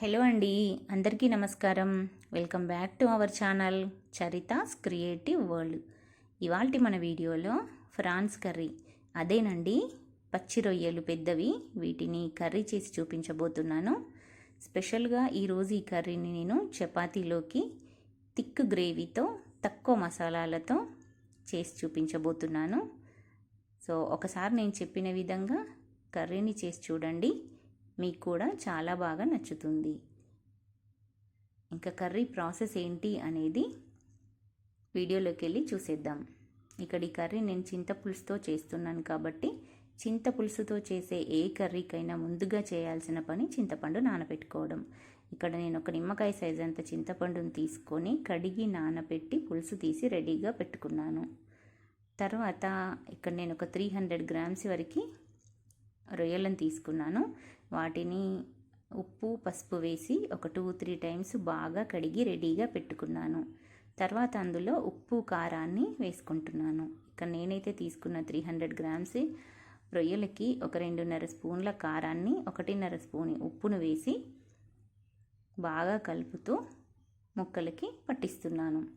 Hello అండి అందరికీ నమస్కారం. Welcome back to our channel Charitha's creative world. ఇవాల్టి మన వీడియోలో ఫ్రాన్స్ కర్రీ. అదేనండి పచ్చి రొయ్యలు పెద్దవి వీటిని కర్రీ చేసి చూపించబోతున్నాను. స్పెషల్గా ఈరోజు ఈ కర్రీని నేను చపాతీలోకి థిక్ గ్రేవీతో తక్కువ మసాలాలతో చేసి చూపించబోతున్నాను. సో ఒకసారి నేను చెప్పిన విధంగా కర్రీని చేసి చూడండి. మీకు కూడా చాలా బాగా నచ్చుతుంది. ఇంకా కర్రీ ప్రాసెస్ ఏంటి అనేది వీడియోలోకి వెళ్ళి చూసేద్దాం. ఇక్కడ ఈ కర్రీ నేను చింతపులుసుతో చేస్తున్నాను కాబట్టి చింతపులుసుతో చేసే ఏ కర్రీకైనా ముందుగా చేయాల్సిన పని చింతపండు నానబెట్టుకోవడం ఇక్కడ నేను ఒక నిమ్మకాయ సైజ్ అంత చింతపండుని తీసుకొని కడిగి నానబెట్టి పులుసు తీసి రెడీగా పెట్టుకున్నాను. తర్వాత ఇక్కడ నేను ఒక త్రీ హండ్రెడ్ గ్రామ్స్ వరకు రొయ్యలను తీసుకున్నాను. వాటిని ఉప్పు పసుపు వేసి ఒక టూ త్రీ టైమ్స్ బాగా కడిగి రెడీగా పెట్టుకున్నాను. తర్వాత అందులో ఉప్పు కారాన్ని వేసుకుంటున్నాను. ఇక్కడ నేనైతే తీసుకున్న త్రీ హండ్రెడ్ గ్రామ్స్ రొయ్యలకి ఒక రెండున్నర స్పూన్ల కారాన్ని ఒకటిన్నర స్పూన్ ఉప్పును వేసి బాగా కలుపుతూ ముక్కలకి పట్టిస్తున్నాను.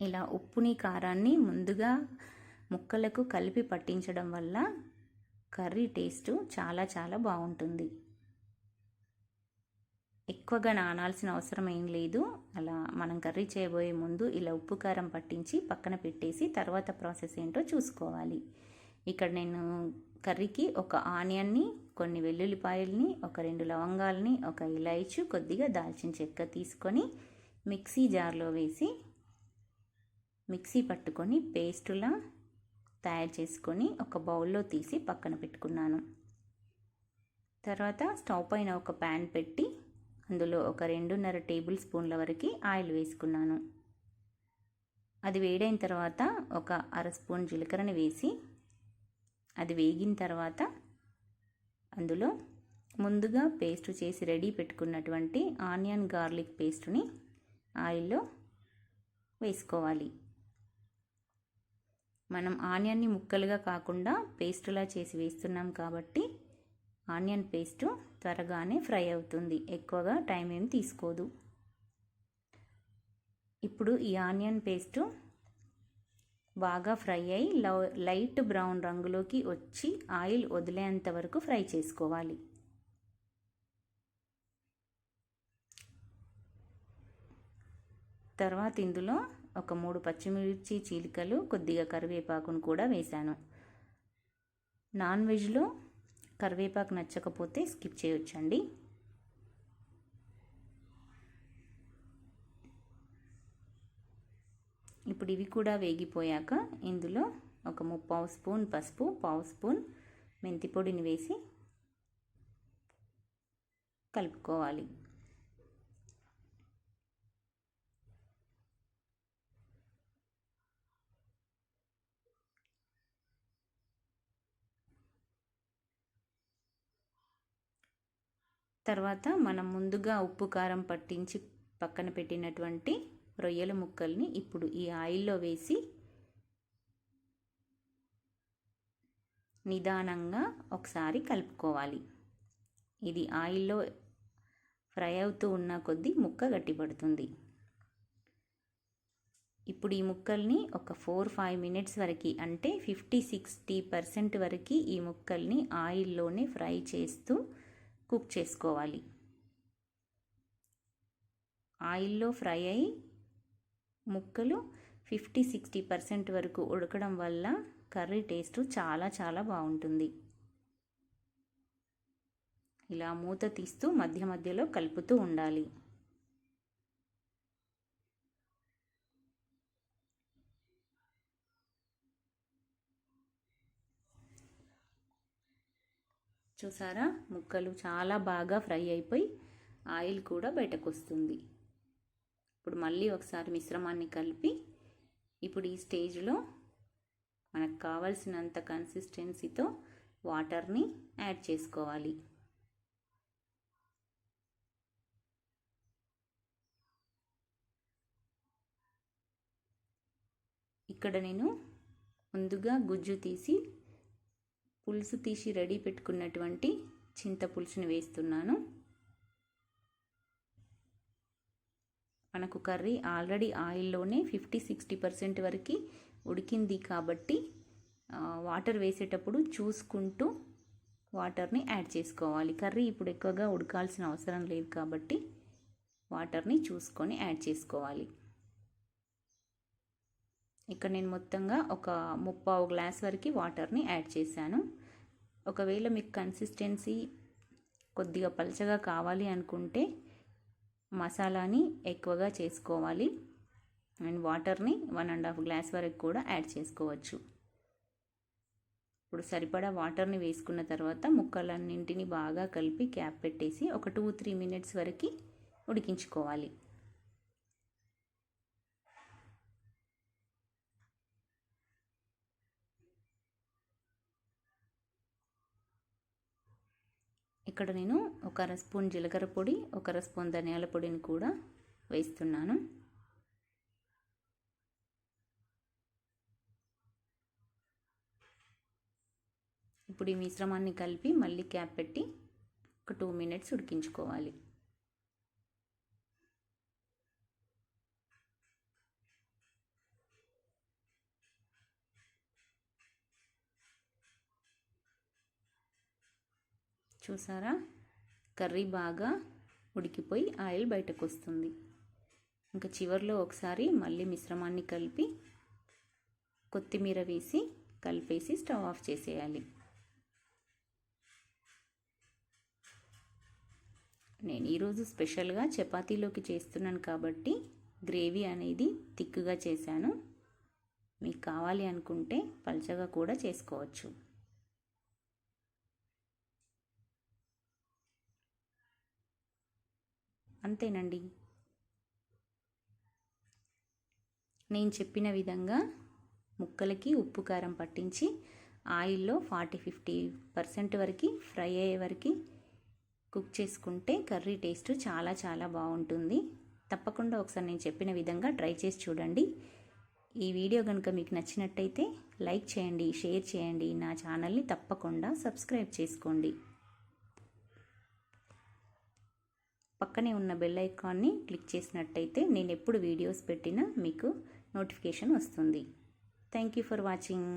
ఇలా ఉప్పుని కారాన్ని ముందుగా ముక్కలకు కలిపి పట్టించడం వల్ల కర్రీ టేస్ట్ చాలా చాలా బాగుంటుంది. ఎక్కువగా నానాల్సిన అవసరం ఏం లేదు. అలా మనం కర్రీ చేయబోయే ముందు ఇలా ఉప్పు కారం పట్టించి పక్కన పెట్టేసి తర్వాత ప్రాసెస్ ఏంటో చూసుకోవాలి. ఇక్కడ నేను కర్రీకి ఒక ఆనియన్ని కొన్ని వెల్లుల్లిపాయల్ని ఒక రెండు లవంగాల్ని ఒక ఇలాయచు కొద్దిగా దాల్చిన చెక్క తీసుకొని మిక్సీ జార్లో వేసి మిక్సీ పట్టుకొని పేస్టులా తయారు చేసుకొని ఒక బౌల్లో తీసి పక్కన పెట్టుకున్నాను. తర్వాత స్టవ్ పైన ఒక ప్యాన్ పెట్టి అందులో ఒక రెండున్నర టేబుల్ స్పూన్ల వరకు ఆయిల్ వేసుకున్నాను. అది వేడైన తర్వాత ఒక అర స్పూన్ జీలకర్రని వేసి అది వేగిన తర్వాత అందులో ముందుగా పేస్ట్ చేసి రెడీ పెట్టుకున్నటువంటి ఆనియన్ గార్లిక్ పేస్ట్ని ఆయిల్లో వేసుకోవాలి. మనం ఆనియన్ని ముక్కలుగా కాకుండా పేస్టులా చేసి వేస్తున్నాం కాబట్టి ఆనియన్ పేస్టు త్వరగానే ఫ్రై అవుతుంది. ఎక్కువగా టైం ఏం తీసుకోదు. ఇప్పుడు ఈ ఆనియన్ పేస్టు బాగా ఫ్రై అయి లైట్ బ్రౌన్ రంగులోకి వచ్చి ఆయిల్ వదిలేంత వరకు ఫ్రై చేసుకోవాలి. తర్వాత ఇందులో ఒక మూడు పచ్చిమిర్చి చీలికలు కొద్దిగా కరివేపాకును కూడా వేశాను. నాన్ వెజ్లో కరివేపాకు నచ్చకపోతే స్కిప్ చేయొచ్చండి. ఇప్పుడు ఇవి కూడా వేగిపోయాక ఇందులో ఒక ముప్పావు స్పూన్ పసుపు పావు స్పూన్ మెంతి పొడిని వేసి కలుపుకోవాలి. తర్వాత మనం ముందుగా ఉప్పు కారం పట్టించి పక్కన పెట్టినటువంటి రొయ్యల ముక్కల్ని ఇప్పుడు ఈ ఆయిల్లో వేసి నిదానంగా ఒకసారి కలుపుకోవాలి. ఇది ఆయిల్లో ఫ్రై అవుతూ ఉన్న కొద్దీ ముక్క గట్టిపడుతుంది. ఇప్పుడు ఈ ముక్కల్ని ఒక ఫోర్ ఫైవ్ మినిట్స్ వరకు అంటే ఫిఫ్టీ సిక్స్టీ పర్సెంట్ వరకు ఈ ముక్కల్ని ఆయిల్లోనే ఫ్రై చేస్తూ కుక్ చేసుకోవాలి. ఆయిల్లో ఫ్రై అయి ముక్కలు ఫిఫ్టీ సిక్స్టీ పర్సెంట్ వరకు ఉడకడం వల్ల కర్రీ టేస్ట్ చాలా చాలా బాగుంటుంది. ఇలా మూత తీస్తూ మధ్య మధ్యలో కలుపుతూ ఉండాలి. చూసారా? ముక్కలు చాలా బాగా ఫ్రై అయిపోయి ఆయిల్ కూడా బయటకు వస్తుంది ఇప్పుడు మళ్ళీ ఒకసారి మిశ్రమాన్ని కలిపి ఇప్పుడు ఈ స్టేజ్లో మనకు కావలసినంత కన్సిస్టెన్సీతో వాటర్ని యాడ్ చేసుకోవాలి. ఇక్కడ నేను ముందుగా గుజ్జు తీసి పులుసు తీసి రెడీ పెట్టుకున్నటువంటి చింతపులుసుని వేస్తున్నాను. మనకు కర్రీ ఆల్రెడీ ఆయిల్లోనే ఫిఫ్టీ సిక్స్టీ పర్సెంట్ వరకు ఉడికింది కాబట్టి వాటర్ వేసేటప్పుడు చూసుకుంటూ వాటర్ని యాడ్ చేసుకోవాలి. కర్రీ ఇప్పుడు ఎక్కువగా ఉడకాల్సిన అవసరం లేదు కాబట్టి వాటర్ని చూసుకొని యాడ్ చేసుకోవాలి. ఇక్కడ నేను మొత్తంగా ఒక ముప్పావు గ్లాస్ వరకు వాటర్ని యాడ్ చేశాను. ఒకవేళ మీకు కన్సిస్టెన్సీ కొద్దిగా పలచగా కావాలి అనుకుంటే మసాలాని ఎక్కువగా చేసుకోవాలి. అండ్ వాటర్ని వన్ అండ్ హాఫ్ గ్లాస్ వరకు కూడా యాడ్ చేసుకోవచ్చు. ఇప్పుడు సరిపడా వాటర్ని వేసుకున్న తర్వాత ముక్కలన్నింటిని బాగా కలిపి క్యాప్ పెట్టేసి ఒక టూ త్రీ మినిట్స్ వరకు ఉడికించుకోవాలి. ఇక్కడ నేను ఒక అర స్పూన్ జీలకర్ర పొడి ఒక అర స్పూన్ ధనియాల పొడిని కూడా వేస్తున్నాను. ఇప్పుడు ఈ మిశ్రమాన్ని కలిపి మళ్ళీ క్యాప్ పెట్టి ఒక టూ మినిట్స్ ఉడికించుకోవాలి. చూసారా? కర్రీ బాగా ఉడికిపోయి ఆయిల్ బయటకు వస్తుంది ఇంకా చివరిలో ఒకసారి మళ్ళీ మిశ్రమాన్ని కలిపి కొత్తిమీర వేసి కలిపేసి స్టవ్ ఆఫ్ చేసేయాలి. నేను ఈరోజు స్పెషల్గా చపాతీలోకి చేస్తున్నాను కాబట్టి గ్రేవీ అనేది థిక్గా చేశాను. మీకు కావాలి అనుకుంటే పల్చగా కూడా చేసుకోవచ్చు. అంతేనండి. నేను చెప్పిన విధంగా ముక్కలకి ఉప్పు కారం పట్టించి ఆయిల్లో ఫార్టీ ఫిఫ్టీ పర్సెంట్ వరకు ఫ్రై అయ్యే వరకు కుక్ చేసుకుంటే కర్రీ టేస్ట్ చాలా చాలా బాగుంటుంది. తప్పకుండా ఒకసారి నేను చెప్పిన విధంగా ట్రై చేసి చూడండి. ఈ వీడియో కనుక మీకు నచ్చినట్టయితే లైక్ చేయండి షేర్ చేయండి. నా ఛానల్ని తప్పకుండా సబ్స్క్రైబ్ చేసుకోండి. పక్కనే ఉన్న బెల్ ఐకాన్ని క్లిక్ చేసినట్టయితే నేను ఎప్పుడు వీడియోస్ పెట్టినా మీకు నోటిఫికేషన్ వస్తుంది. Thank you for watching